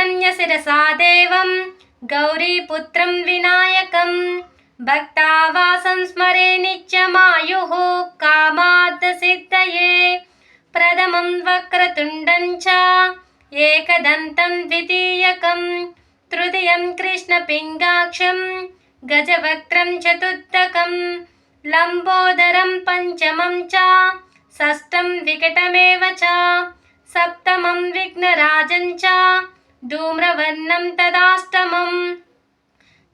శరణ్యశిరసా దేవం గౌరీపుత్రం వినాయకం భక్తావాసం స్మరే నిత్యమాయు కామాత్ సిద్ధయే ప్రథమం వక్రతుండం చ ఏకదంతం ద్వితీయకం తృతీయం కృష్ణపింగాక్షం గజవక్త్రం చతుర్థకం లంబోదరం పంచమం చ షష్టం వికటమేవ చ సప్తమం విఘ్నరాజం చ ధూమ్రవర్ణం తదాష్టమం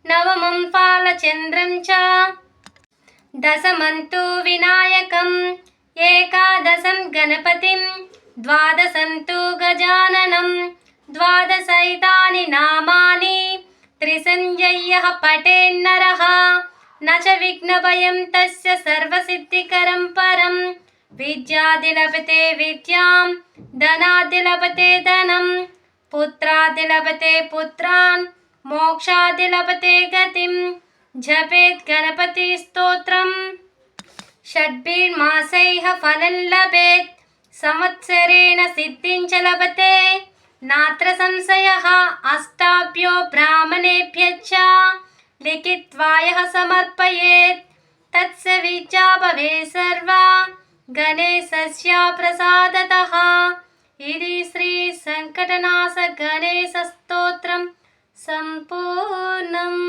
నవమం ఫాలచంద్రం చ దశమంతు వినాయకం ఏకాదశం గణపతిం ద్వాదశంతు గజాననం ద్వాదశైతాని నామాని త్రిసంజయ్యः పటేన్నరः न च विघ्नभयं तस्य सर्वसिद्धिकरं परं विद्यादिलभते विद्यां धनादिलभते धनं मोक्षादिलभते गतिं जपेत् गणपतिस्तोत्रम् षड्भिर्मासैः फलं लभेत् संवत्सरेण सिद्धिं च लभते नात्र संशयः अष्टाभ्यो ब्राह्मणेभ्यश्च लिखित्वा यः समर्पयेत् तस्य विद्या भवेत् सर्वा गणेशस्य प्रसादतः इति श्रीसङ्कटनाश गणेशस्तोत्रं सम्पूर्णम्